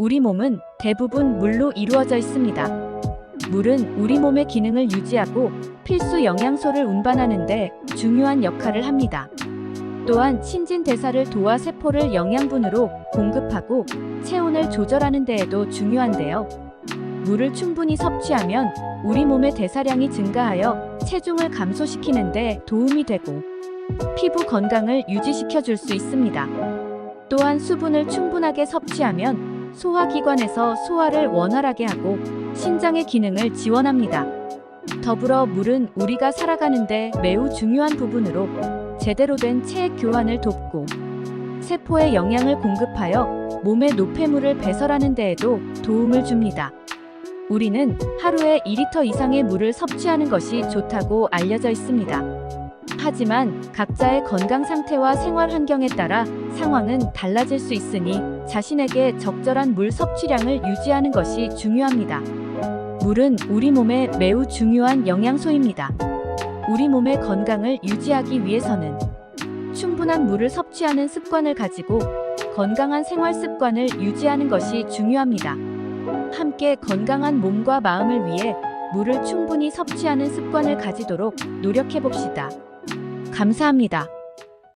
우리 몸은 대부분 물로 이루어져 있습니다. 물은 우리 몸의 기능을 유지하고 필수 영양소를 운반하는데 중요한 역할을 합니다. 또한 신진대사를 도와 세포를 영양분으로 공급하고 체온을 조절하는 데에도 중요한데요. 물을 충분히 섭취하면 우리 몸의 대사량이 증가하여 체중을 감소시키는 데 도움이 되고 피부 건강을 유지시켜 줄 수 있습니다. 또한 수분을 충분하게 섭취하면 소화기관에서 소화를 원활하게 하고 신장의 기능을 지원합니다. 더불어 물은 우리가 살아가는데 매우 중요한 부분으로 제대로 된 체액 교환을 돕고 세포에 영양을 공급하여 몸의 노폐물을 배설하는 데에도 도움을 줍니다. 우리는 하루에 2리터 이상의 물을 섭취하는 것이 좋다고 알려져 있습니다. 하지만 각자의 건강 상태와 생활 환경에 따라 상황은 달라질 수 있으니 자신에게 적절한 물 섭취량을 유지하는 것이 중요합니다. 물은 우리 몸에 매우 중요한 영양소입니다. 우리 몸의 건강을 유지하기 위해서는 충분한 물을 섭취하는 습관을 가지고 건강한 생활 습관을 유지하는 것이 중요합니다. 함께 건강한 몸과 마음을 위해 물을 충분히 섭취하는 습관을 가지도록 노력해 봅시다. 감사합니다.